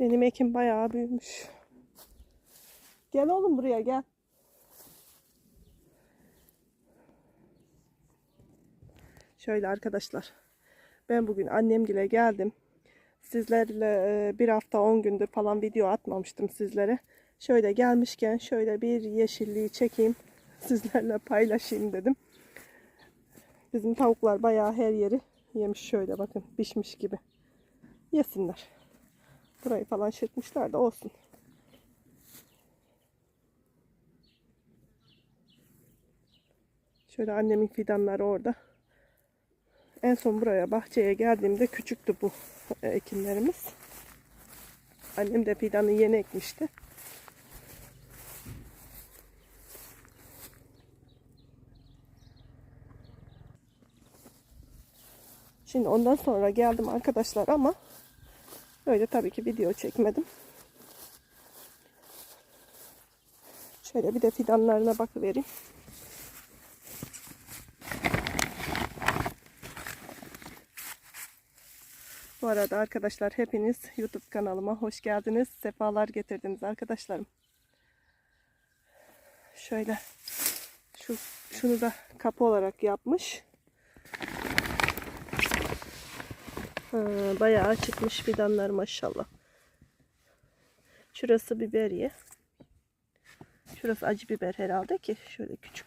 Benim ekim bayağı büyümüş. Gel oğlum buraya gel. Şöyle arkadaşlar. Ben bugün annemgile geldim. Sizlerle e, bir hafta 10 gündür falan video atmamıştım sizlere. Şöyle gelmişken şöyle bir yeşilliği çekeyim. Sizlerle paylaşayım dedim. Bizim tavuklar bayağı her yeri yemiş şöyle bakın pişmiş gibi. Yesinler. Burayı falan çırpmışlar da olsun. Şöyle annemin fidanları orada. En son buraya bahçeye geldiğimde küçüktü bu e, ekinlerimiz. Annem de fidanı yeni ekmişti. Şimdi ondan sonra geldim arkadaşlar ama öyle tabii ki video çekmedim. Şöyle bir de fidanlarına bakıvereyim. Bu arada arkadaşlar hepiniz YouTube kanalıma hoş geldiniz. Sefalar getirdiniz arkadaşlarım. Şöyle şu şunu da kapı olarak yapmış. Ha, bayağı çıkmış fidanlar maşallah. Şurası biberiye. Şurası acı biber herhalde ki şöyle küçük.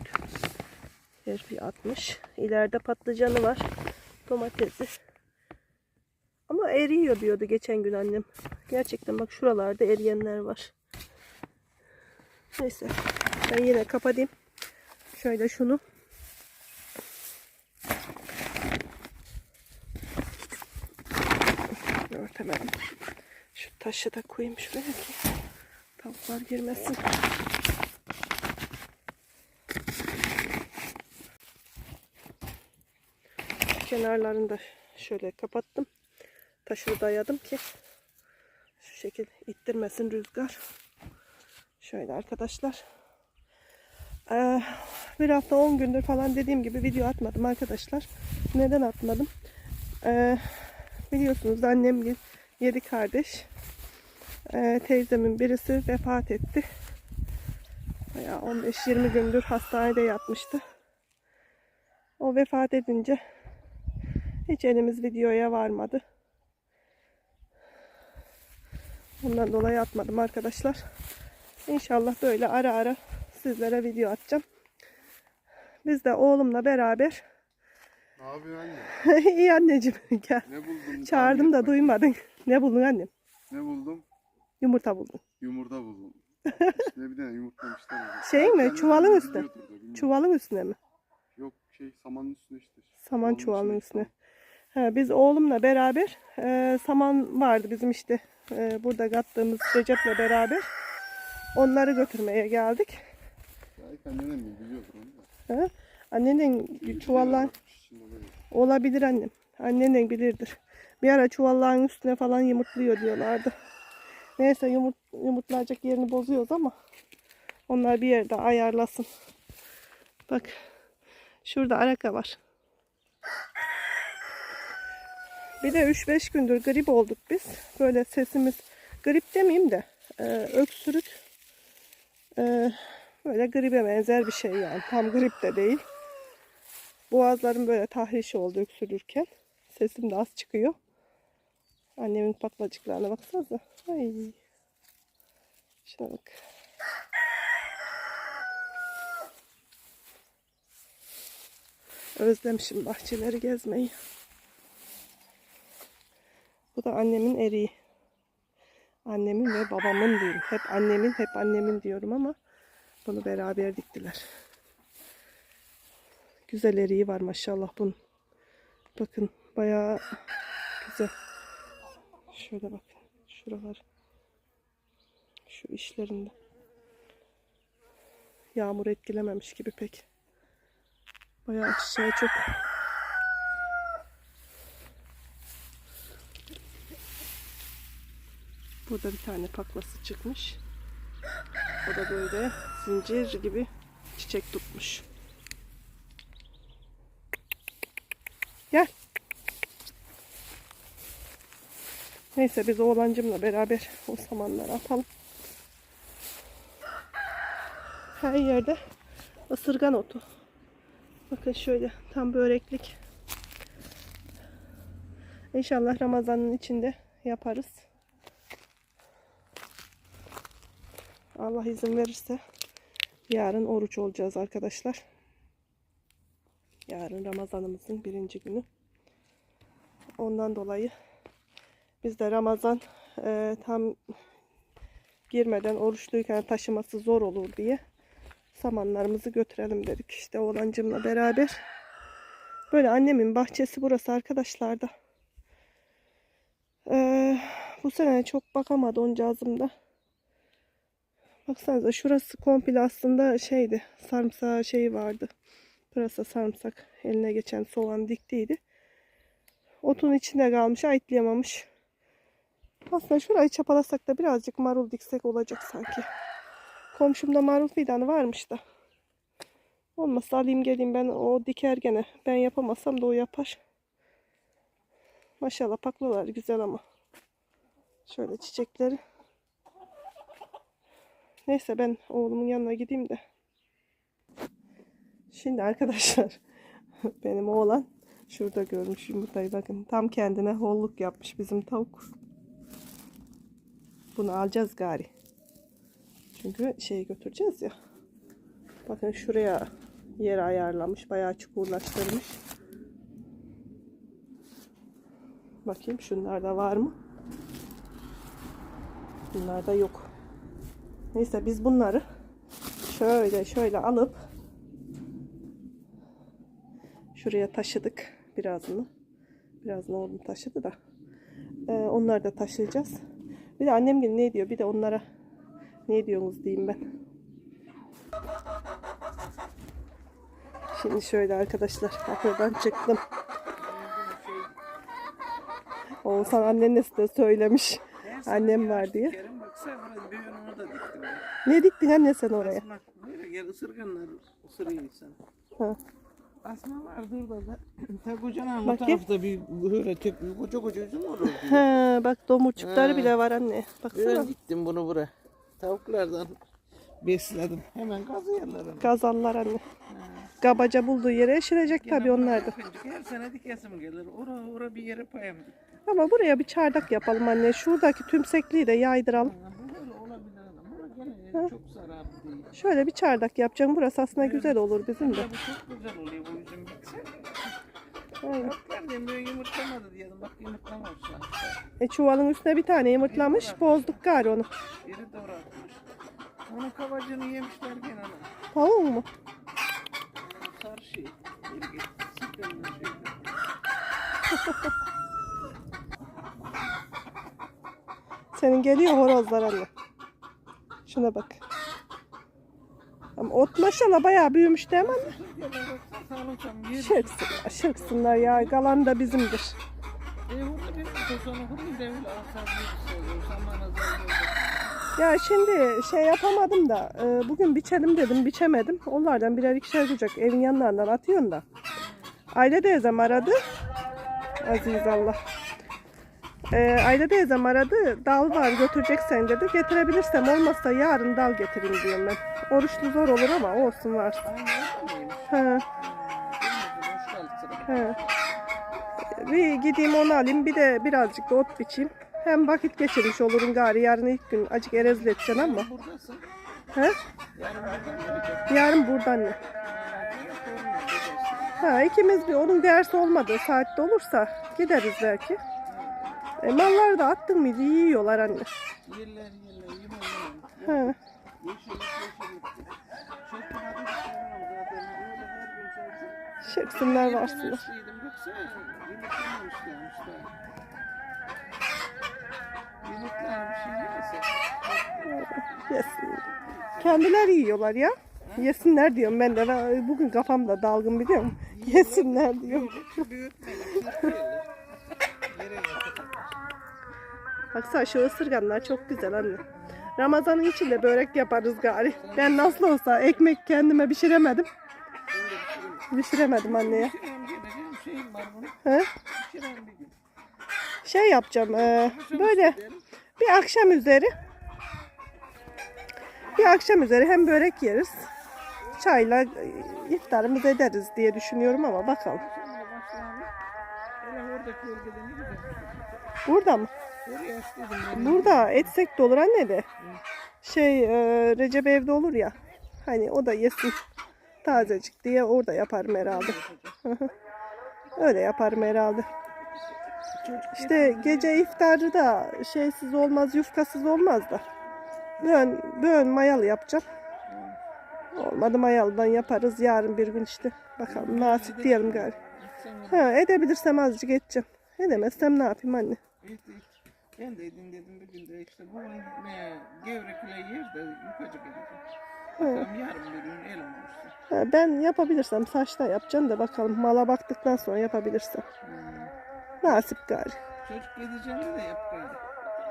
Her bir atmış. İleride patlıcanı var. Domatesi. Ama eriyor diyordu geçen gün annem. Gerçekten bak şuralarda eriyenler var. Neyse. Ben yine kapatayım. Şöyle şunu. Örtemedim. Şu taşı da koyayım şuraya ki tavuklar girmesin. Kenarlarını da şöyle kapattım. Taşını dayadım ki şu şekil ittirmesin rüzgar. Şöyle arkadaşlar. Ee, bir hafta 10 gündür falan dediğim gibi video atmadım arkadaşlar. Neden atmadım? Ee, biliyorsunuz annem yedi kardeş. Ee, teyzemin birisi vefat etti. Bayağı 15-20 gündür hastanede yatmıştı. O vefat edince hiç elimiz videoya varmadı. Ondan dolayı atmadım arkadaşlar. İnşallah böyle ara ara sizlere video atacağım. Biz de oğlumla beraber Ne yapıyorsun anne? iyi anneciğim gel. Ne buldun? Çağırdım da duymadın. Ne buldun annem? Ne buldum? Yumurta buldun. Yumurta buldum. İşte bir tane yumurtlamışlar. orada. Şey mi? Kendileri Çuvalın de üstü. biliyordur da, bilmiyorum. Çuvalın üstüne mi? Yok şey samanın üstüne işte. Saman Çuvalın çuvalının içine üstüne. Ha, biz oğlumla beraber e, saman vardı bizim işte e, burada kattığımız Recep'le beraber. Onları götürmeye geldik. Belki annenem mi biliyordur onu da. Ha? Annenin çuvallar olabilir annem. Annen bilirdir. Bir ara çuvalların üstüne falan yumurtluyor diyorlardı. Neyse yumurt, yumurtlayacak yerini bozuyoruz ama onlar bir yerde ayarlasın. Bak şurada araka var. Bir de 3-5 gündür grip olduk biz. Böyle sesimiz grip demeyeyim de e, öksürük e, böyle gribe benzer bir şey yani. Tam grip de değil. Boğazlarım böyle tahriş oldu öksürürken. Sesim de az çıkıyor. Annemin patlacıklarına baksanıza. Ay. Şuna bak. Özlemişim bahçeleri gezmeyi. Bu da annemin eriği. Annemin ve babamın diyeyim. Hep annemin, hep annemin diyorum ama bunu beraber diktiler. Güzel eriği var maşallah bunun. Bakın bayağı güzel. Şöyle bakın. Şuralar. Şu işlerinde. Yağmur etkilememiş gibi pek. Bayağı çiçeği çok. Burada bir tane paklası çıkmış. O da böyle zincir gibi çiçek tutmuş. Gel. Neyse biz oğlancımla beraber o samanları atalım. Her yerde ısırgan otu. Bakın şöyle tam böreklik. İnşallah Ramazan'ın içinde yaparız. Allah izin verirse yarın oruç olacağız arkadaşlar. Yarın Ramazanımızın birinci günü. Ondan dolayı biz de Ramazan e, tam girmeden oruçluyken taşıması zor olur diye samanlarımızı götürelim dedik. İşte oğlancımla beraber. Böyle annemin bahçesi burası arkadaşlar da. Ee, bu sene çok bakamadı oncağızım da. Baksanıza şurası komple aslında şeydi. Sarımsağı şeyi vardı. Pırasa sarımsak eline geçen soğan diktiydi. Otun içinde kalmış ayıtlayamamış. Aslında şurayı çapalasak da birazcık marul diksek olacak sanki. Komşumda marul fidanı varmış da. Olmazsa alayım geleyim ben o diker gene. Ben yapamazsam da o yapar. Maşallah paklalar güzel ama. Şöyle çiçekleri. Neyse ben oğlumun yanına gideyim de. Şimdi arkadaşlar benim oğlan şurada görmüş yumurtayı bakın. Tam kendine holluk yapmış bizim tavuk. Bunu alacağız gari. Çünkü şey götüreceğiz ya. Bakın şuraya yer ayarlamış. Bayağı çukurlaştırmış. Bakayım şunlarda var mı? Bunlarda yok. Neyse biz bunları şöyle şöyle alıp şuraya taşıdık birazını. Birazını oğlum taşıdı da. Ee, onları da taşıyacağız. Bir de annem gibi ne diyor? Bir de onlara ne diyorsunuz diyeyim ben. Şimdi şöyle arkadaşlar ahırdan çıktım. Oğuzhan annesi de söylemiş. Annem var diye. Ne diktin anne sen oraya? Gel ısırganlar ısırıyor insan. Ha. Asma var dur da da. Ta kocaman bu tarafta bir böyle tek koca koca üzüm olur. Ha, bak domurcukları bile var anne. Baksana. Böyle diktim bunu buraya. Tavuklardan besledim. Hemen kazıyorlar onu. Gazallar anne. Gabaca bulduğu yere eşirecek tabii onlar da. Her sene dikesim gelir. Ora ora bir yere diktim. Ama buraya bir çardak yapalım anne. Şuradaki tümsekliği de yaydıralım. Bu böyle olabilir. Bura gene çok zararlı. Şöyle bir çardak yapacağım. Burası aslında güzel olur bizim de. Ya bu çok güzel oluyor bu üzüm bitse. Aynen. Tavuklar diyorum böyle yumurtlamadı diyelim. Bak yumurtlamamış. E çuvalın üstüne bir tane yumurtlamış. Bozduk gari onu. Biri doğru atmış. Onun kabacını yemişler gene. Tavuğu mu? Sarı şey. Biri. Senin geliyor horozlar anne. Şuna bak. Ot maşallah bayağı büyümüş değil mi anne? Şırksınlar, şırksınlar ya. Kalan da bizimdir. Ya şimdi şey yapamadım da e, bugün biçelim dedim biçemedim. Onlardan birer ikişer kucak evin yanlarından atıyorsun da. Aile teyzem aradı. Aziz Allah. E, Aile teyzem aradı. Dal var götüreceksen dedi. Getirebilirsem olmazsa yarın dal getireyim diyorum ben. Oruçlu zor olur ama olsun var. Sıra. ha. Bir gideyim onu alayım. Bir de birazcık da ot biçeyim. Hem vakit geçirmiş olurum gari. Yarın ilk gün acık erezil edeceksin ama. Buradasın. He? Yarın buradan ne? Ha ikimiz bir onun dersi olmadığı saatte olursa gideriz belki. E, malları da attın mıydı yiyorlar anne. Yerler yerler yeme yeme. Ha. Yeşillik yeşillik. Çok nadir sevmem zaten. Öyle her gün sadece. Şıksınlar varsınlar. Yesin. Kendiler yiyorlar ya. Yesinler diyorum ben de. Ben bugün kafamda dalgın biliyor musun? Yesinler diyorum. Baksana şu ısırganlar çok güzel anne. Ramazanın içinde börek yaparız gari. Ben nasıl olsa ekmek kendime pişiremedim. Pişiremedim anneye. He? Şey yapacağım. e, böyle bir akşam üzeri bir akşam üzeri hem börek yeriz. Çayla iftarımızı ederiz diye düşünüyorum ama bakalım. Burada mı? Burada etsek de olur anne de. Şey e, Recep evde olur ya. Hani o da yesin tazecik diye orada yaparım herhalde. Öyle yaparım herhalde. İşte gece iftarı da şeysiz olmaz, yufkasız olmaz da. Böğün, böğün mayalı yapacağım. Olmadı mayalıdan yaparız yarın bir gün işte. Bakalım nasip diyelim gari. Ha, edebilirsem azıcık edeceğim. Edemezsem ne yapayım anne? Edin dedim bir gün de işte bu ne gevrekle yer de yukacık edeceğim. Bakalım yarın bir gün elim olursa. Ha, ben yapabilirsem saçta yapacağım da bakalım mala baktıktan sonra yapabilirsem. Hmm. Nasip gari. Çocuk gideceğinde de yap böyle.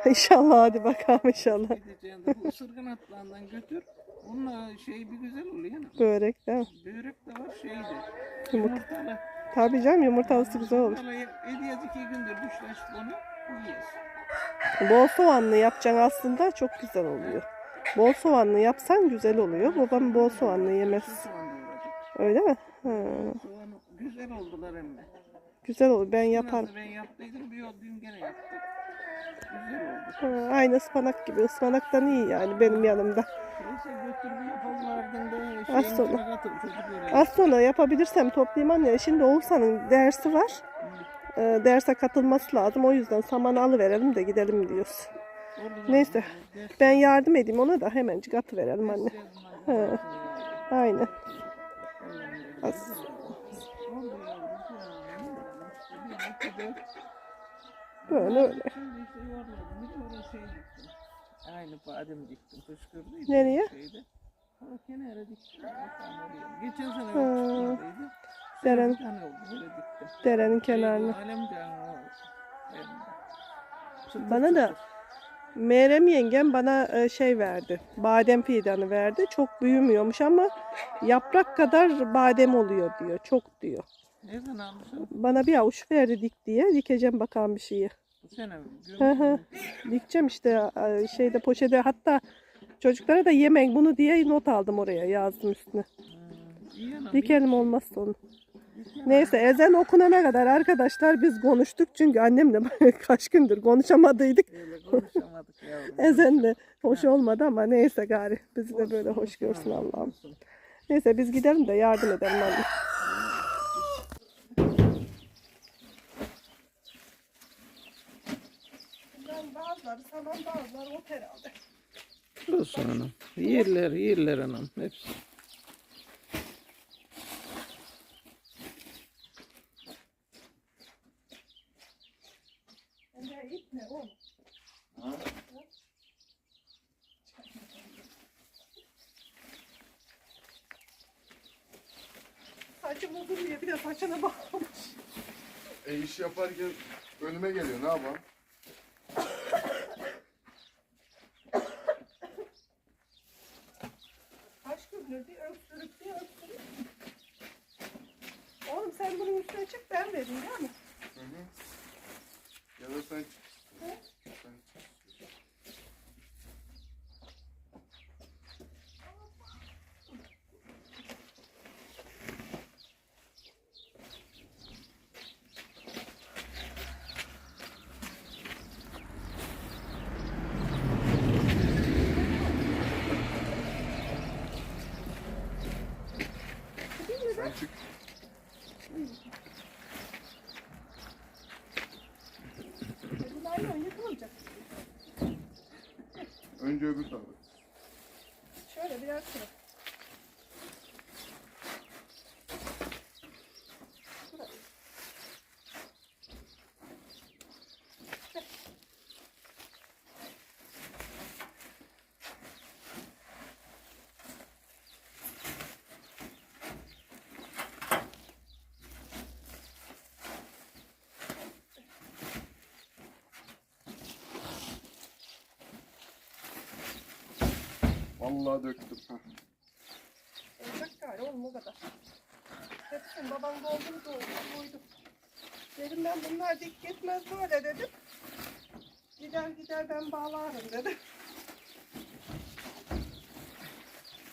İnşallah hadi bakalım inşallah. Gideceğinde bu ısırgan atlağından götür. Bununla şey bir güzel oluyor yani. Börek değil mi? Börek de var şey de. Yumurta. Yumurtalı. Tabii canım yumurtalısı güzel olur. Yumurtalı ediyoruz iki gündür düşleşip onu yiyoruz. Bol soğanlı yapacaksın aslında çok güzel oluyor. Bol soğanlı yapsan güzel oluyor. Babam bol soğanlı yemez. Öyle mi? Ha, güzel oldular hem de. güzel olur. Ben yaparım. Ben yaptıydım bir yol dün gene yaptık. Güzel oldu. Ha, aynı ıspanak gibi. Ispanaktan iyi yani benim yanımda. Az sonra. Az sonra yapabilirsem toplayayım anne. Şimdi Oğuzhan'ın dersi var. Ee, derse katılması lazım. O yüzden samanı alıverelim de gidelim diyoruz. Neyse. Ben yardım edeyim ona da hemencik atıverelim anne. He. Aynen. Az. Böyle öyle. Şey diktim. Aynı badem diktim. Kışkırdıydı. Nereye? Şeyde. Kenara diktim. Geçen sene çıkmadıydı. Deren, Bir tane oldu böyle diktim. derenin kenarına. Bana da. Meryem yengem bana e, şey verdi. Badem fidanı verdi. Çok büyümüyormuş ama yaprak kadar badem oluyor diyor. Çok diyor. Nereden almışsın? Bana bir avuç verdi dik diye. Dikeceğim bakalım bir şeyi. Bu sene mi? Dikeceğim işte şeyde poşete hatta çocuklara da yemek bunu diye not aldım oraya yazdım üstüne. Hmm, Dikelim olmazsa onu. Neyse ezan okunana kadar arkadaşlar biz konuştuk. Çünkü annemle kaç gündür konuşamadıydık. Konuşamadık. Ezen de hoş olmadı ama neyse gari. Bizi de böyle hoş görsün Allah'ım. Neyse biz gidelim de yardım edelim anne. Bazıları saman bazıları ot herhalde. Olsun anam. Yerler, yerler anam. Hepsi. Saçım uzun diye bir de saçına bakmamış. E iş yaparken önüme geliyor ne yapalım? Kaç gündür bir öksürük bir öksürük. Oğlum sen bunun üstüne çık ben vereyim değil mi? Hı hı. Ya da sen çık. Sen çık. Bu naylon yıkılacak. Önce öbür tarafa. Şöyle biraz sıra. Vallahi döktüm. Olacak gari oğlum o kadar. Hepsini baban doldu doldu koydu. Dedim ben bunlar dik gitmez böyle dedim. Gider gider ben bağlarım dedim.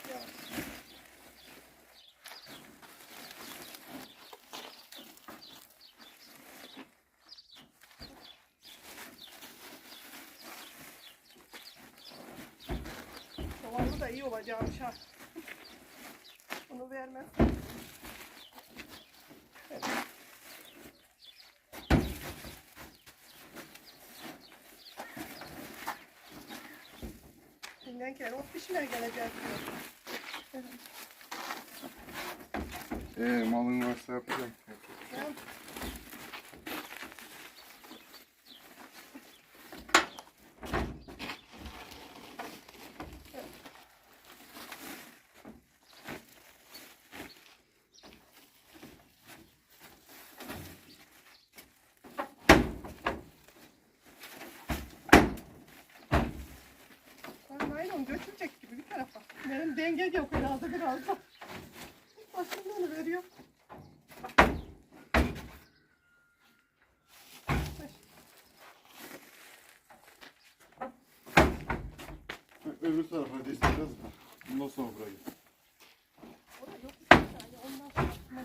Ya. Soğanlı da iyi olacakmış ha. Bunu vermez. Kere ot pişmeye gelecek. Ee, malın varsa yapacağım. Tamam. Ben naylon götürecek gibi bir tarafa. Benim denge yok herhalde biraz da. Başımdan veriyor. Öbür tarafa değiştireceğiz? Bundan sonra buraya git. O da yok yani ondan sonra atma.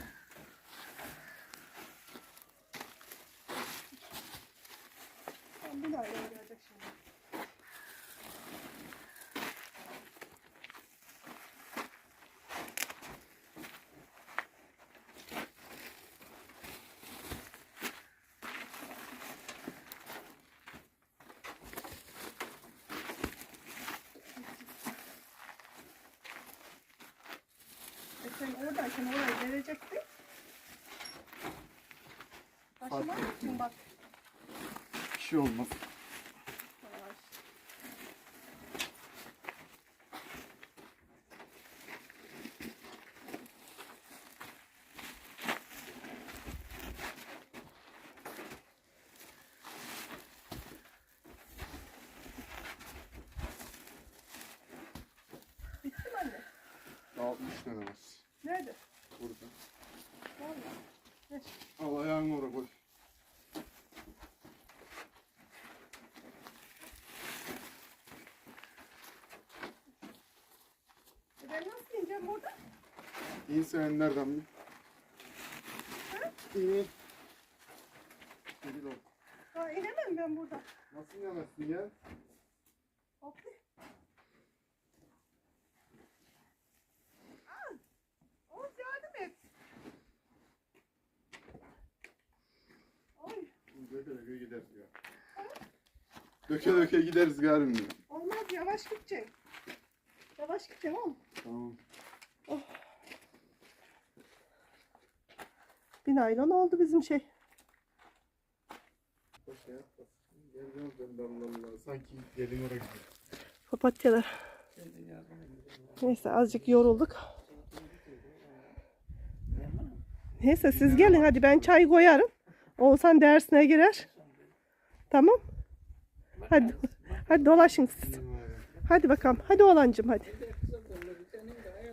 Tam bir naylon gelecek şimdi. E sen oradayken oraya gelecektin. Taşımak için bak. Bir şey olmaz. Bitti mi anne? Daha üç tane var. Nerede? Burada. Vallahi. Al ayağını oraya koy. E ben nasıl ineceğim burada? İn sen nereden bil? İn. Geri ol. Ha inemem ben burada. Nasıl inemezsin ya? Hopli. Al. Oğuz yardım et. Oy. Döke döke gideriz ya. Döke döke gideriz galiba. Olmaz yavaş gideceksin. Yavaş gideceksin oğlum. Tamam. Bir naylon oldu bizim şey. Boş ya. Gel gel ben de Allah Allah. Sanki gelin oraya gidiyor. Papatyalar. Neyse azıcık yorulduk. Neyse siz gelin hadi ben çay koyarım. Oğuzhan dersine girer. Tamam. Hadi, hadi dolaşın siz. Hadi bakalım. Hadi oğlancım hadi.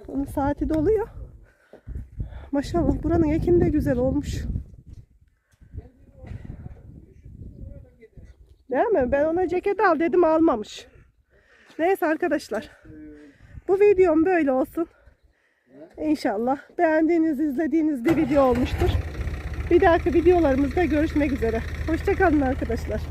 Onun saati doluyor. Maşallah buranın ekini de güzel olmuş. Değil mi? Ben ona ceket al dedim almamış. Neyse arkadaşlar. Bu videom böyle olsun. İnşallah beğendiğiniz, izlediğiniz bir video olmuştur. Bir dahaki videolarımızda görüşmek üzere. Hoşçakalın arkadaşlar.